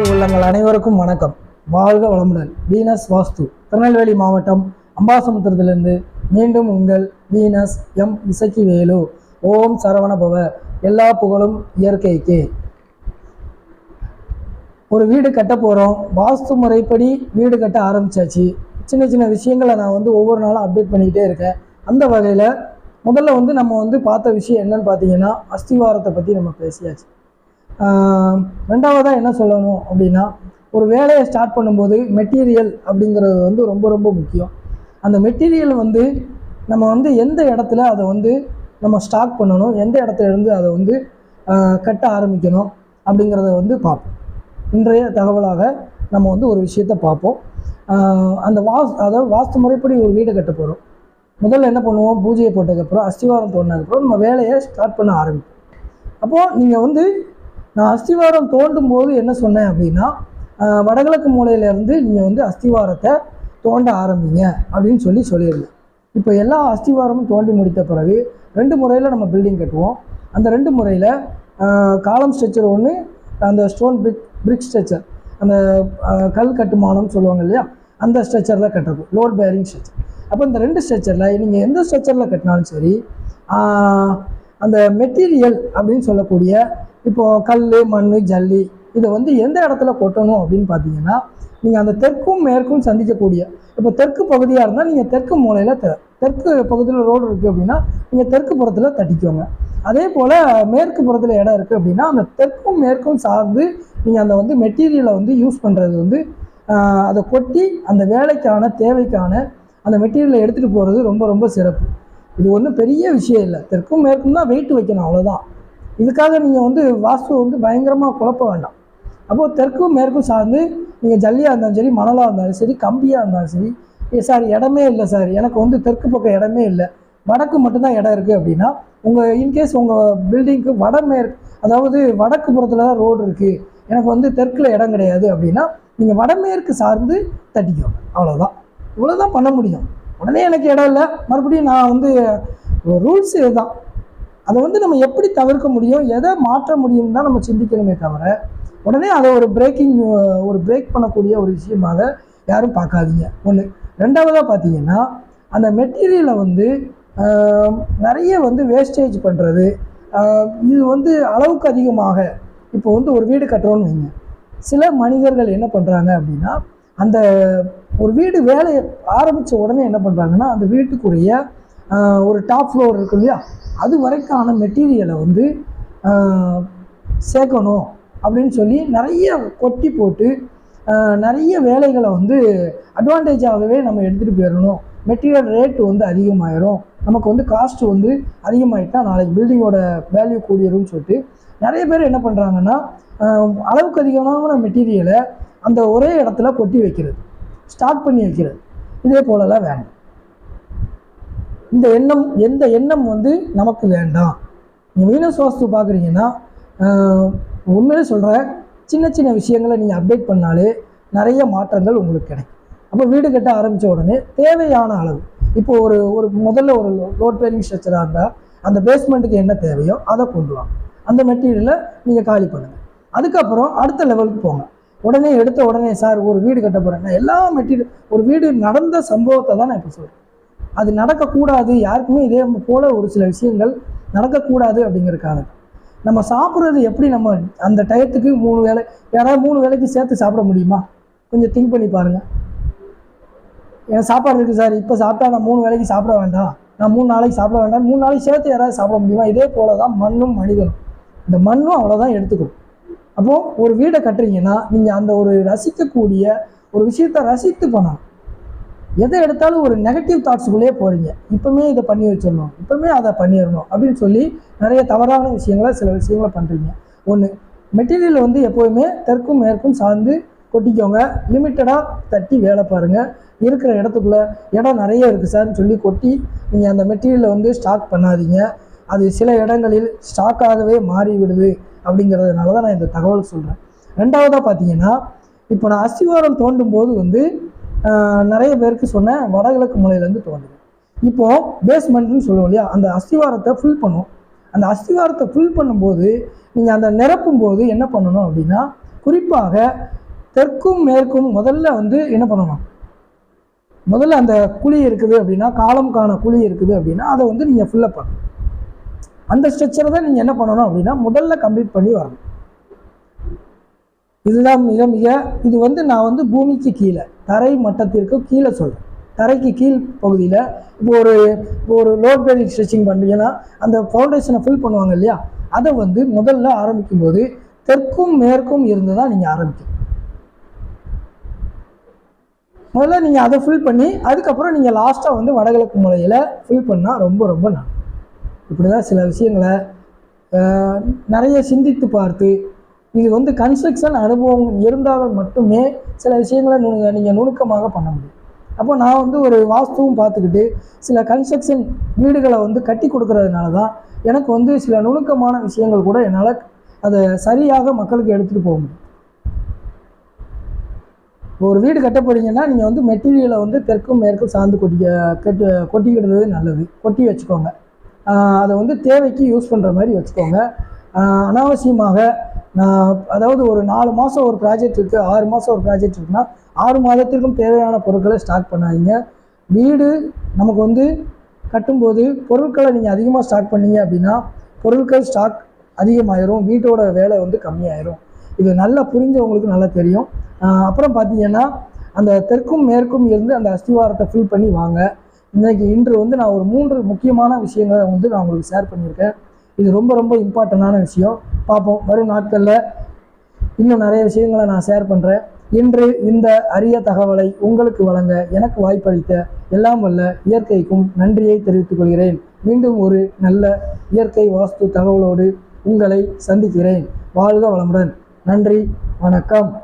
அன்பு உள்ளங்கள் அனைவருக்கும் வணக்கம். வாழ்க வளமுடன். வீனஸ் வாஸ்து திருநெல்வேலி மாவட்டம் அம்பாசமுத்திரத்திலிருந்து மீண்டும் உங்கள் வீனஸ் எம் இசக்கி வேலு ஓம் சரவண பவ எல்லா புகழும் இயற்கைக்கு. ஒரு வீடு கட்ட போகிறோம் வாஸ்து முறைப்படி வீடு கட்ட ஆரம்பிச்சாச்சு. சின்ன சின்ன விஷயங்களை நான் வந்து ஒவ்வொரு நாளும் அப்டேட் பண்ணிக்கிட்டே இருக்கேன். அந்த வகையில் முதல்ல வந்து நம்ம வந்து பார்த்த விஷயம் என்னன்னு பார்த்தீங்கன்னா அஸ்திவாரத்தை பற்றி நம்ம பேசியாச்சு. ரெண்டாவதாக என்ன சொல்லணும் அப்படின்னா ஒரு வேலையை ஸ்டார்ட் பண்ணும்போது மெட்டீரியல் அப்படிங்கிறது வந்து ரொம்ப ரொம்ப முக்கியம். அந்த மெட்டீரியல் வந்து நம்ம வந்து எந்த இடத்துல அதை வந்து நம்ம ஸ்டாக் பண்ணணும் எந்த இடத்துல இருந்து அதை வந்து கட்ட ஆரம்பிக்கணும் அப்படிங்கிறத வந்து பார்ப்போம். இன்றைய தகவலாக நம்ம வந்து ஒரு விஷயத்த பார்ப்போம். அந்த வாஸ் அதாவது வாஸ்து முறைப்படி ஒரு வீடு கட்ட போகிறோம் முதல்ல என்ன பண்ணுவோம்? பூஜையை போட்டதுக்கப்புறம் அஸ்திவாரம் தோண்டினதுக்கப்புறம் நம்ம வேலையை ஸ்டார்ட் பண்ண ஆரம்பிப்போம். அப்போது நீங்கள் வந்து நான் அஸ்திவாரம் தோண்டும் போது என்ன சொன்னேன் அப்படின்னா வடகிழக்கு மூலையிலேருந்து நீங்கள் வந்து அஸ்திவாரத்தை தோண்ட ஆரம்பிங்க அப்படின்னு சொல்லி சொல்லியிருந்தேன். இப்போ எல்லா அஸ்திவாரமும் தோண்டி முடித்த பிறகு ரெண்டு முறையில் நம்ம பில்டிங் கட்டுவோம். அந்த ரெண்டு முறையில் காலம் ஸ்ட்ரக்சர் ஒன்று அந்த ஸ்டோன் பிரிக் பிரிக் ஸ்ட்ரக்சர் அந்த கல் கட்டுமானம் சொல்லுவாங்க இல்லையா? அந்த ஸ்ட்ரக்சரில் கட்டுறது லோட் பேரிங் ஸ்ட்ரக்சர் அப்போ இந்த ரெண்டு ஸ்ட்ரக்சரில் நீங்கள் எந்த ஸ்ட்ரக்சரில் கட்டினாலும் சரி அந்த மெட்டீரியல் அப்படின்னு சொல்லக்கூடிய இப்போது கல் மண் ஜல்லி இதை வந்து எந்த இடத்துல கொட்டணும் அப்படின்னு பார்த்தீங்கன்னா நீங்கள் அந்த தெற்கும் மேற்கும் சந்திக்கக்கூடிய இப்போ தெற்கு பகுதியாக இருந்தால் நீங்கள் தெற்கு மூலையில் தெ தெற்கு பகுதியில் ரோடு இருக்குது அப்படின்னா நீங்கள் தெற்கு புறத்தில் தட்டிக்கோங்க. அதே போல் மேற்கு புறத்தில் இடம் இருக்குது அப்படின்னா அந்த தெற்கும் மேற்கும் சார்ந்து நீங்கள் அந்த வந்து மெட்டீரியலை வந்து யூஸ் பண்ணுறது வந்து அதை கொட்டி அந்த வேலைக்கான தேவைக்கான அந்த மெட்டீரியலை எடுத்துகிட்டு போகிறது ரொம்ப ரொம்ப சிறப்பு. இது ஒன்றும் பெரிய விஷயம் இல்லை. தெற்கும் மேற்கும் தான் வெயிட் வைக்கணும் அவ்வளோதான் இதுக்காக நீங்கள் வந்து வாஸ்து வந்து பயங்கரமாக குழப்ப வேண்டாம். அப்போது தெற்கும் மேற்கும் சார்ந்து நீங்கள் ஜல்லியாக இருந்தாலும் சரி மணலாக இருந்தாலும் சரி கம்பியாக இருந்தாலும் சரி ஏ சார் இடமே இல்லை சார். எனக்கு வந்து தெற்கு பக்கம் இடமே இல்லை. வடக்கு மட்டும்தான் இடம் இருக்குது அப்படின்னா உங்கள் இன்கேஸ் உங்கள் பில்டிங்க்கு வடமேற்கு அதாவது வடக்கு புறத்தில் தான் ரோடு இருக்குது எனக்கு வந்து தெற்கில் இடம் கிடையாது அப்படின்னா நீங்கள் வடமேற்கு சார்ந்து தட்டிக்கோங்க. அவ்வளோதான் இவ்வளோதான் பண்ண முடியும். உடனே எனக்கு இடம் இல்லை. மறுபடியும் நான் வந்து ரூல்ஸ் இதுதான். அதை வந்து நம்ம எப்படி தவிர்க்க முடியும்? எதை மாற்ற முடியும் தான் நம்ம சிந்திக்கணுமே தவிர உடனே அதை ஒரு பிரேக்கிங் ஒரு பிரேக் பண்ணக்கூடிய ஒரு விஷயமாக யாரும் பார்க்காதீங்க. ஒன்று ரெண்டாவதாக பார்த்தீங்கன்னா அந்த மெட்டீரியலை வந்து நிறைய வந்து வேஸ்டேஜ் பண்ணுறது இது வந்து அளவுக்கு அதிகமாக இப்போ வந்து ஒரு வீடு கட்டுறோன்னு வைங்க. சில மனிதர்கள் என்ன பண்ணுறாங்க அப்படின்னா அந்த ஒரு வீடு வேலையை ஆரம்பித்த உடனே என்ன பண்ணுறாங்கன்னா அந்த வீட்டுக்குரிய ஒரு டாப் ஃப்ளோர் இருக்கு இல்லையா? அது வரைக்கான மெட்டீரியலை வந்து சேர்க்கணும் அப்படின்னு சொல்லி நிறைய கொட்டி போட்டு நிறைய வேலைகளை வந்து அட்வான்டேஜாகவே நம்ம எடுத்துகிட்டு போயிடணும். மெட்டீரியல் ரேட்டு வந்து அதிகமாயிரும். நமக்கு வந்து காஸ்ட் வந்து அதிகமாயிட்டா நாளைக்கு பில்டிங்கோட வேல்யூ கூடிரும்னு சொல்லிட்டு நிறைய பேர் என்ன பண்ணுறாங்கன்னா அளவுக்கு அதிகமான மெட்டீரியலை அந்த ஒரே இடத்துல கொட்டி வைக்கிறது. ஸ்டார்ட் பண்ணி வைக்கிறது. இதே போலலாம் வேண்டாம் இந்த எண்ணம் எந்த எண்ணம் வந்து நமக்கு வேண்டாம். நீங்கள் வீனஸ் வாஸ்து பார்க்குறீங்கன்னா உண்மையிலே சொல்கிறேன் சின்ன சின்ன விஷயங்களை நீங்கள் அப்டேட் பண்ணாலே நிறைய மாற்றங்கள் உங்களுக்கு கிடைக்கும். அப்போ வீடு கட்ட ஆரம்பித்த உடனே தேவையான அளவு இப்போ ஒரு ஒரு முதல்ல ஒரு லோட் பேரிங் ஸ்ட்ரக்சராக இருந்தால் அந்த பேஸ்மெண்ட்டுக்கு என்ன தேவையோ அதை கொண்டு வாங்க. அந்த மெட்டீரியலை நீங்கள் காலி பண்ணுங்கள் அதுக்கப்புறம் அடுத்த லெவலுக்கு போங்க. உடனே எடுத்த உடனே சார் ஒரு வீடு கட்ட போகிறேன்னா எல்லா மெட்டீரியல் ஒரு வீடு நடந்த சம்பவத்தை தான் நான் இப்போ சொல்கிறேன் அது நடக்கக்கூடாது யாருக்குமே இதே போல் ஒரு சில விஷயங்கள் நடக்கக்கூடாது அப்படிங்கிறதுக்காக. நம்ம சாப்பிட்றது எப்படி நம்ம அந்த டயத்துக்கு மூணு வேளை யாராவது மூணு வேலைக்கு சேர்த்து சாப்பிட முடியுமா? கொஞ்சம் திங்க் பண்ணி பாருங்கள் என் சாப்பாடு இருக்குது சார். இப்போ சாப்பிட்டா நான் மூணு வேளைக்கு சாப்பிட வேண்டாம். நான் மூணு நாளைக்கு சாப்பிட வேண்டாம். மூணு நாளைக்கு சேர்த்து யாராவது சாப்பிட முடியுமா? இதே போல தான் மண்ணும் மனிதனும். இந்த மண்ணும் அவ்வளோதான் எடுத்துக்கணும் அப்போது ஒரு வீடை கட்டுறீங்கன்னா நீங்கள் அந்த ஒரு ரசிக்கக்கூடிய ஒரு விஷயத்தை ரசித்து பண்ணணும் எதை எடுத்தாலும் ஒரு நெகட்டிவ் தாட்ஸுக்குள்ளேயே போகிறீங்க இப்போமே இதை பண்ணி வச்சிடணும். இப்போமே அதை பண்ணிடணும் அப்படின்னு சொல்லி நிறைய தவறான விஷயங்களை சில விஷயங்களை பண்ணுறீங்க ஒன்று மெட்டீரியல் வந்து எப்போதுமே தெற்கும் மேற்கும் சார்ந்து கொட்டிக்கோங்க. லிமிட்டடாக தட்டி வேலை பாருங்கள் இருக்கிற இடத்துக்குள்ளே இடம் நிறைய இருக்குது சார்னு சொல்லி கொட்டி நீங்கள் அந்த மெட்டீரியலை வந்து ஸ்டாக் பண்ணாதீங்க. அது சில இடங்களில் ஸ்டாக்காகவே மாறிவிடுது அப்படிங்கிறதுனால தான் நான் இந்த தகவல் சொல்கிறேன் ரெண்டாவதாக பார்த்தீங்கன்னா இப்போ நான் அஸ்திவாரம் தோண்டும் போது வந்து நிறைய பேருக்கு சொன்னேன் வடகிழக்கு மூலையிலேருந்து தோண்டுது. இப்போது பேஸ்மெண்ட்னு சொல்லுவோம் இல்லையா? அந்த அஸ்திவாரத்தை ஃபில் பண்ணும். அந்த அஸ்திவாரத்தை ஃபில் பண்ணும்போது நீங்கள் அந்த நிரப்பும் போது என்ன பண்ணணும் அப்படின்னா குறிப்பாக தெற்கும் மேற்கும் முதல்ல வந்து என்ன பண்ணணும்? முதல்ல அந்த குழி இருக்குது அப்படின்னா காலம் காண குழி இருக்குது அப்படின்னா அதை வந்து நீங்கள் ஃபில்லப் பண்ணணும். அந்த ஸ்ட்ரக்சரை தான் நீங்கள் என்ன பண்ணணும் அப்படின்னா முதல்ல கம்ப்ளீட் பண்ணி வரணும். இதுதான் மிக மிக இது வந்து நான் வந்து பூமிக்கு கீழே தரை மட்டத்திற்கு கீழே சொல்கிறேன் தரைக்கு கீழ் பகுதியில் இப்போ ஒரு இப்போ ஒரு லோட் பேரிங் ஸ்ட்ரெச்சிங் பண்ணுறீங்கன்னா அந்த ஃபவுண்டேஷனை ஃபில் பண்ணுவாங்க இல்லையா? அதை வந்து முதல்ல ஆரம்பிக்கும் போது தெற்கும் மேற்கும் இருந்து தான் நீங்கள் ஆரம்பிக்கணும். முதல்ல நீங்கள் அதை ஃபில் பண்ணி அதுக்கப்புறம் நீங்கள் லாஸ்ட்டாக வந்து வடகிழக்கு முறையில் ஃபில் பண்ணால் ரொம்ப ரொம்ப நல்லது. இப்படி தான் சில விஷயங்களை நிறைய சிந்தித்து பார்த்து இது வந்து கன்ஸ்ட்ரக்ஷன் அனுபவம் இருந்தால் மட்டுமே சில விஷயங்களை நு நீங்கள் நுணுக்கமாக பண்ண முடியும். அப்போ நான் வந்து ஒரு வாஸ்துவும் பார்த்துக்கிட்டு சில கன்ஸ்ட்ரக்ஷன் வீடுகளை வந்து கட்டி கொடுக்கறதுனால தான் எனக்கு வந்து சில நுணுக்கமான விஷயங்கள் கூட என்னால் அதை சரியாக மக்களுக்கு எடுத்துகிட்டு போக முடியும். இப்போ ஒரு வீடு கட்ட போறீங்கன்னா நீங்கள் வந்து மெட்டீரியலை வந்து தெற்கும் மேற்கும் சார்ந்து கொட்டிக்க கட்டி கொட்டிக்கிடுறது நல்லது. கொட்டி வச்சுக்கோங்க. அதை வந்து தேவைக்கு யூஸ் பண்ணுற மாதிரி வச்சுக்கோங்க. அனாவசியமாக நான் அதாவது ஒரு நாலு மாதம் ஒரு ப்ராஜெக்ட் இருக்குது ஆறு மாதம் ஒரு ப்ராஜெக்ட் இருக்குன்னா ஆறு மாதத்திற்கும் தேவையான பொருட்களை ஸ்டாக் பண்ணாதீங்க. வீடு நமக்கு வந்து கட்டும்போது பொருட்களை நீங்கள் அதிகமாக ஸ்டாக் பண்ணீங்க அப்படின்னா பொருட்கள் ஸ்டாக் அதிகமாயிரும் வீட்டோட வேலை வந்து கம்மியாயிரும். இது நல்லா புரிஞ்சவங்களுக்கு நல்லா தெரியும். அப்புறம் பார்த்தீங்கன்னா அந்த தெற்கும் மேற்கும் இருந்து அந்த அஸ்திவாரத்தை ஃபில் பண்ணி வாங்க. இன்றைக்கு இன்று வந்து நான் ஒரு மூன்று முக்கியமான விஷயங்களை வந்து நான் உங்களுக்கு ஷேர் பண்ணியிருக்கேன். இது ரொம்ப ரொம்ப இம்பார்ட்டண்டான விஷயம். பார்ப்போம். வரும் நாட்களில் இன்னும் நிறைய விஷயங்களை நான் ஷேர் பண்ணுறேன் இன்று இந்த அரிய தகவலை உங்களுக்கு வழங்க எனக்கு வாய்ப்பளித்த எல்லாம் வல்ல இயற்கைக்கும் நன்றியை தெரிவித்துக் கொள்கிறேன். மீண்டும் ஒரு நல்ல இயற்கை வாஸ்து தகவலோடு உங்களை சந்திக்கிறேன். வாழ்க வளமுடன். நன்றி. வணக்கம்.